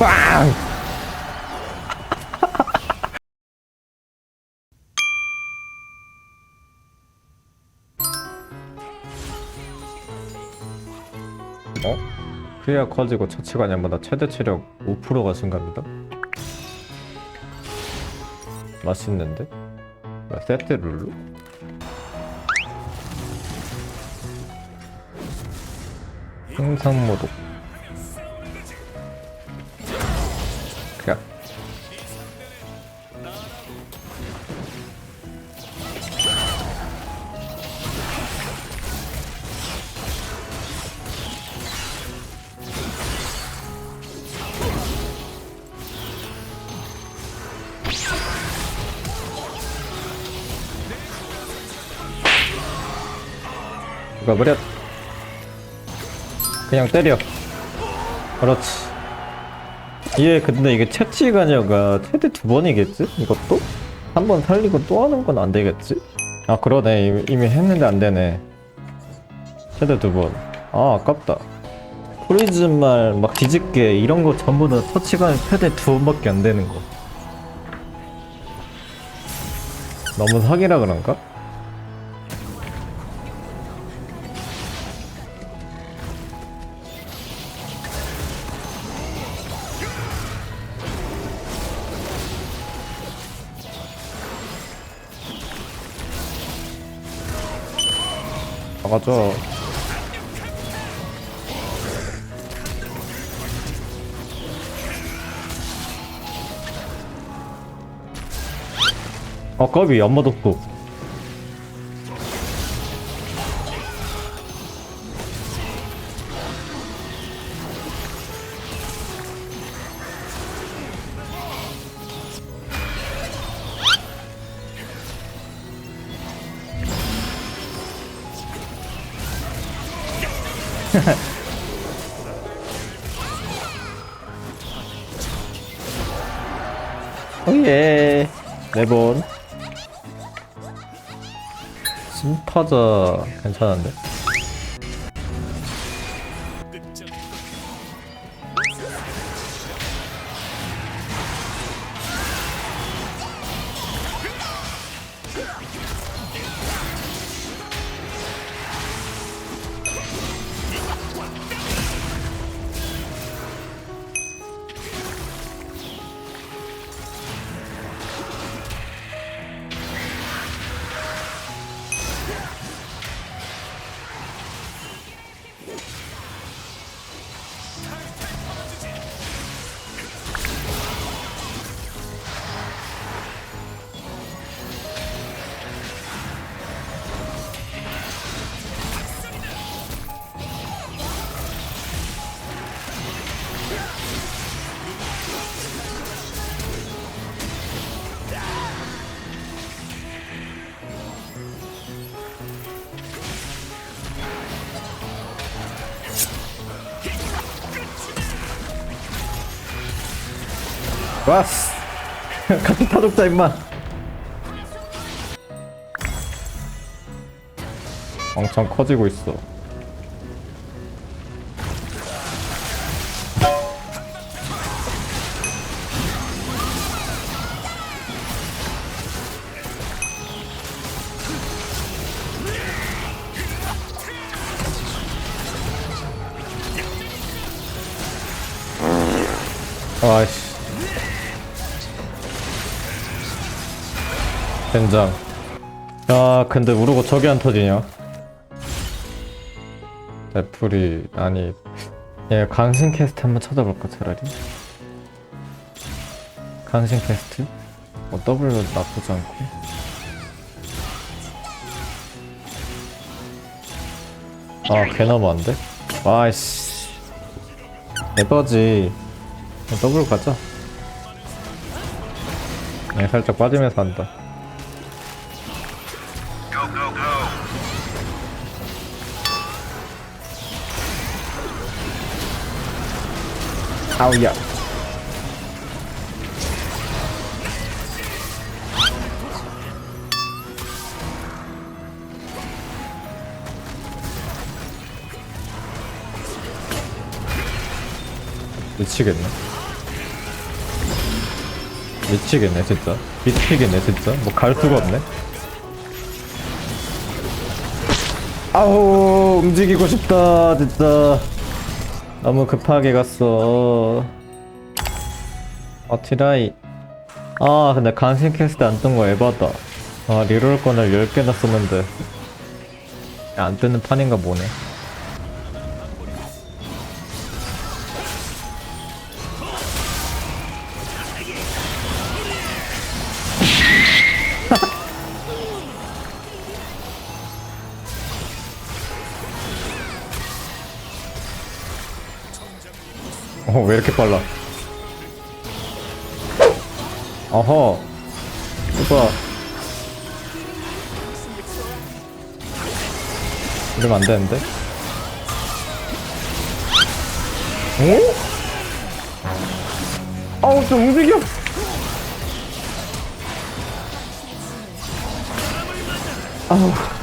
빵! 어? 크리아 커지고 처치관념보다 최대 체력 5%가 증가합니다. 맛있는데? 뭐야, 세트 룰루? 생산모독 누가 버렸 그냥 때려 그렇지 얘 근데 이게 채취가녀가 최대 두 번이겠지? 이것도? 한 번 살리고 또 하는 건 안 되겠지? 아 그러네 이미, 이미 했는데 안 되네 최대 두번아 아깝다 프리즘말 막 뒤집게 이런 거 전부 다 터치가 최대 두 번밖에 안 되는 거 너무 사기라 그런가? 어, 겁이 연마 독도. 오예. 네 번. 심파자 괜찮은데? 왔어. 같은 타독자 임마. 엄청 커지고 있어. 아이씨. 된장. 야, 근데 우르고 저기 안 터지냐? 애플이 아니 얘 강신 캐스트 한번 찾아볼까 차라리. 강신 캐스트? 뭐 W 나쁘지 않고. 아, 개너무 안 돼? 아이씨. 에버지. W 가자. 네, 살짝 빠지면서 한다. 아우야. 미치겠네. 미치겠네 진짜 미치겠네 진짜 뭐 갈 수가 없네 아우 움직이고 싶다 진짜 너무 급하게 갔어. 어티라이. 아 근데 간신 캐스트 안 뜬 거 에바다. 아 리롤 건을 10개나 썼는데. 안 뜨는 판인가 보네 왜 이렇게 빨라? 어허. 오빠. 이러면 안 되는데? 오? 아우, 좀 움직여! 아우.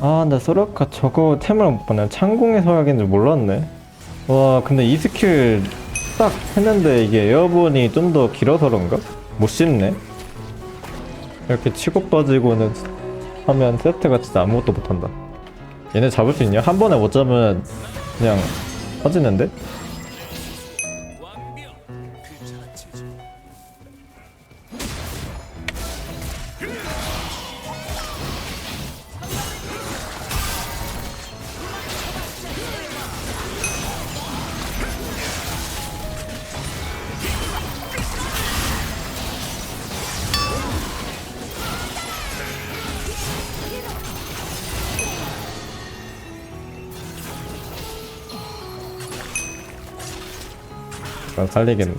아, 나 소라카 저거 템을 못 봤네. 창공의 서약인 줄 몰랐네. 와, 근데 이 스킬 딱 했는데 이게 에어본이 좀 더 길어서 그런가? 못 씹네. 이렇게 치고 빠지고는 하면 세트가 진짜 아무것도 못한다. 얘네 잡을 수 있냐? 한 번에 못 잡으면 그냥 터지는데? 난 살리겠네.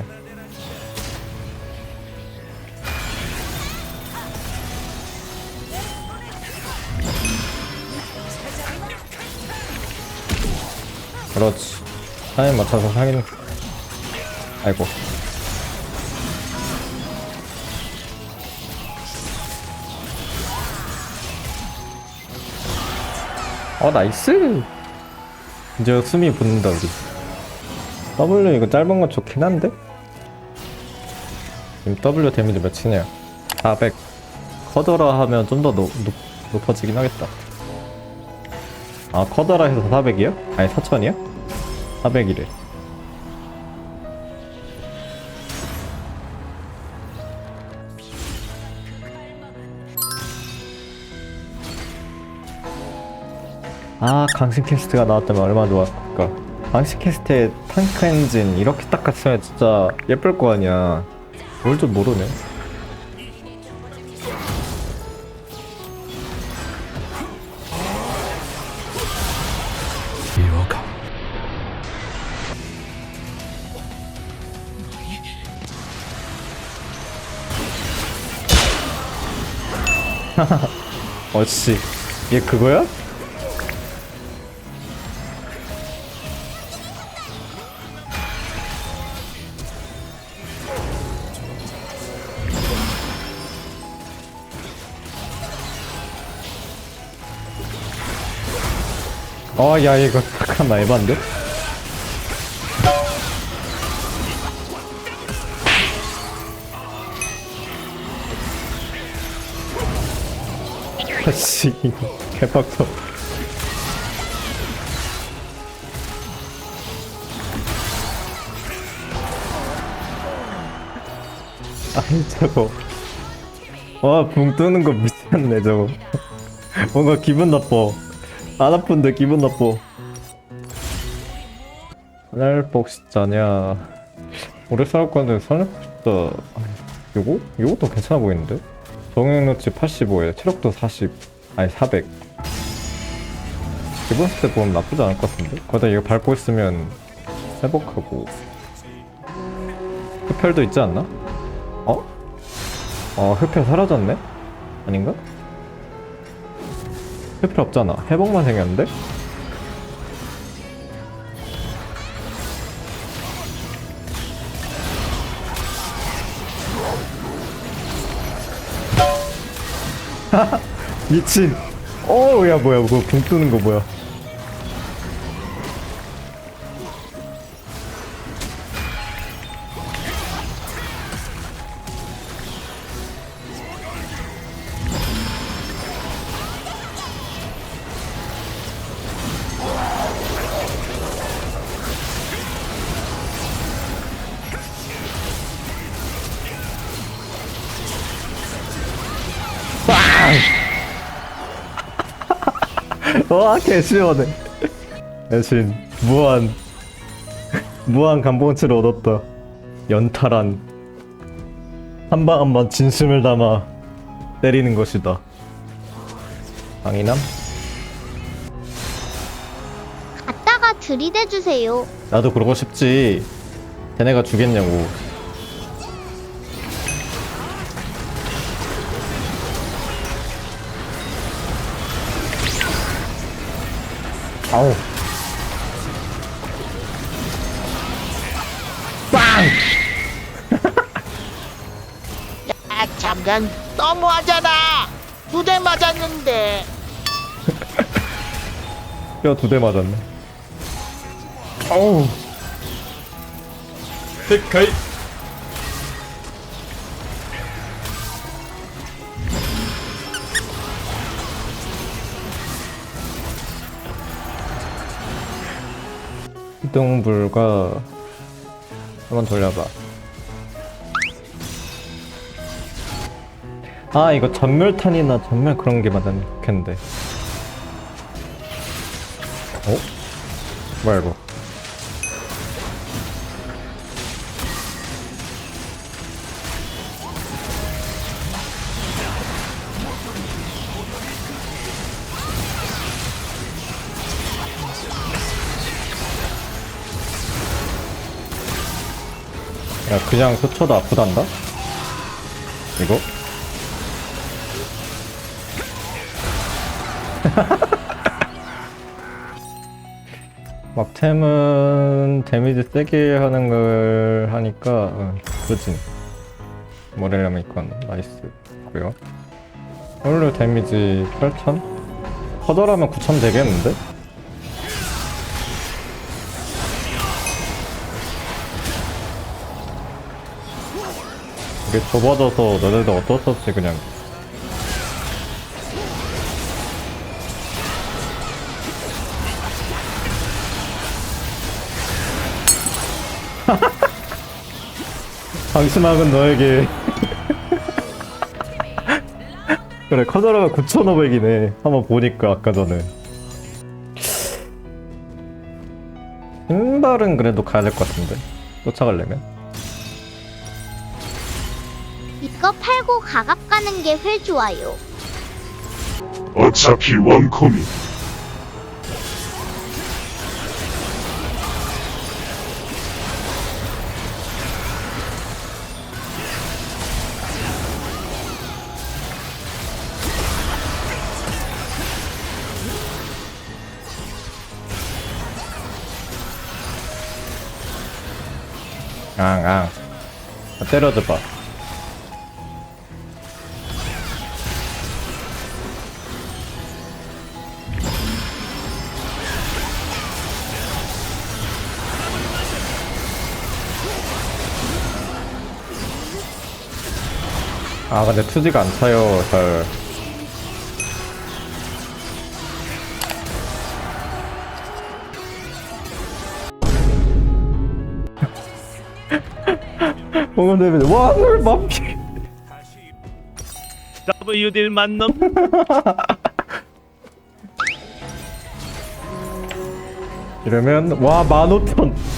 그렇지. 타임 맞춰서 사기는. 아이고. 어, 나이스! 이제 숨이 붙는다, 우리. W 이거 짧은 건 좋긴 한데? 지금 W 데미지 몇이냐? 400 커더라 하면 좀 더 높아지긴 하겠다 아 커더라 해서 400이야? 아니 4000이야? 400이래 아 강신 캐스트가 나왔다면 얼마나 좋았을까 강신 캐스트의 탱크 엔진 이렇게 딱 갔으면 진짜 예쁠 거 아니야. 뭘 좀 모르네. 어씨 얘 그거야? 어, 야, 이거 잠깐만 에반데? 아씨, 개빡쳐. 아이, 저거. 와, 붕 뜨는 거 미쳤네, 저거. 뭔가 기분 나빠. 안 아픈데 기분 나빠. 하늘 복식자냐. 오래 건데 하늘 복식자. 요거? 요것도 괜찮아 보이는데? 정형노치 85에 체력도 40. 아니 400. 기본 스텝 보면 나쁘지 않을 것 같은데? 거기다 이거 밟고 있으면 회복하고. 흡혈도 있지 않나? 어? 어, 흡혈 사라졌네? 아닌가? 흡혈 없잖아. 회복만 생겼는데? 미친. 어우, 야, 뭐야, 그거 붕 뜨는 거 뭐야. 와 개시원해 대신 무한 무한 감봉치를 얻었다. 연탈한. 한방 한 방 진심을 담아 때리는 것이다. 강인함? 갔다가 들이대주세요. 나도 그러고 싶지. 쟤네가 주겠냐고 아우. 아 잠깐 너무하잖아! 두 대 맞았는데. 뼈 두 대 맞았네. 아우. 데카이 이동 불가 한번 돌려봐. 아 이거 전멸탄이나 전멸 그런 게 맞으면 좋겠는데. 어? 뭐야 이거 야 그냥 스쳐도 아프단다? 이거? 막템은 데미지 세게 하는 걸 하니까 어, 그진 모렐라면 이건 나이스고요 오늘 데미지 8000? 커더라면 9000 되겠는데? 이게 좁아져서 너네들 어쩔 수 없이 그냥. 방심학은 너에게. 그래 커져라가 9,500이네. 한번 보니까 아까 전에. 신발은 그래도 가야 될 것 같은데? 쫓아가려면 팔고 가갑 가는 게 회 좋아요. 어차피 원콤이. 앙앙. 때려줘봐 아 근데 투지가 안 차요 잘. 뭔가 데미지 와 헐, 맘피. W딜 만놈 이러면 와 15,000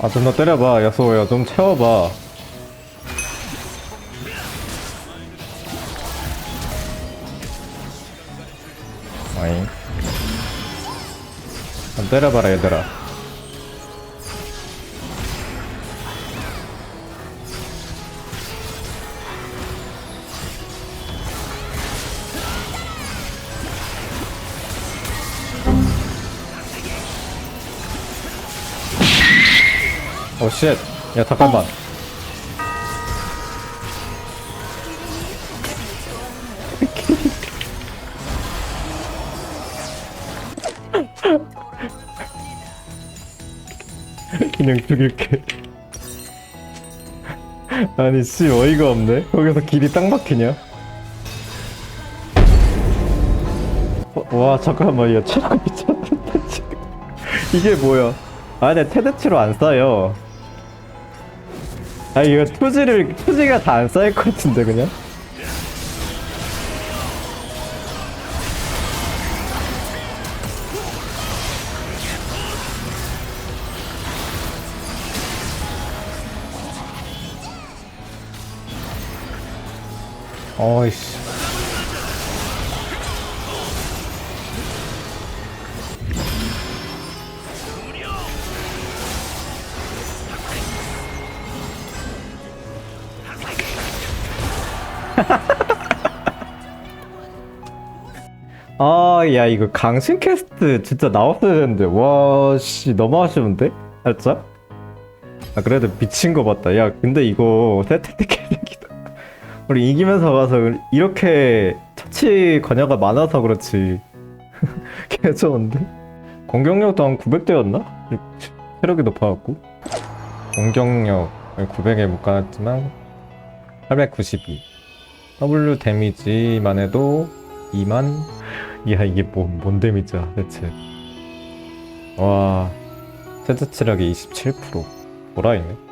아 좀 더 때려봐 야소야. 좀 채워봐. 아잉. 좀 때려봐라 얘들아 오 쉣. 야 잠깐만. 그냥 죽일게. 아니 씨 어이가 없네. 거기서 길이 딱 막히냐? 어, 와 잠깐만. 야 체력 미쳤는데 지금. 이게 뭐야? 아니 테드치로 안 쌓여 아 이거 투지를 투지가 다 안 쌓일 것 같은데 그냥? 어이씨 아, 야, 이거 강신 캐스트 진짜 나왔어야 되는데. 와, 씨, 너무 아쉬운데? 살짝? 아, 그래도 미친 거 봤다. 야, 근데 이거 세트 때 개새끼다. 우리 이기면서 가서 이렇게 처치 권야가 많아서 그렇지. 개 좋은데? 공격력도 한 900대였나? 체력이 높아갖고. 공격력 900에 못 가놨지만 892. W 데미지만 해도 2만? 야 이게 뭐, 뭔 데미지야 대체. 와 세트 체력이 27% 돌아있네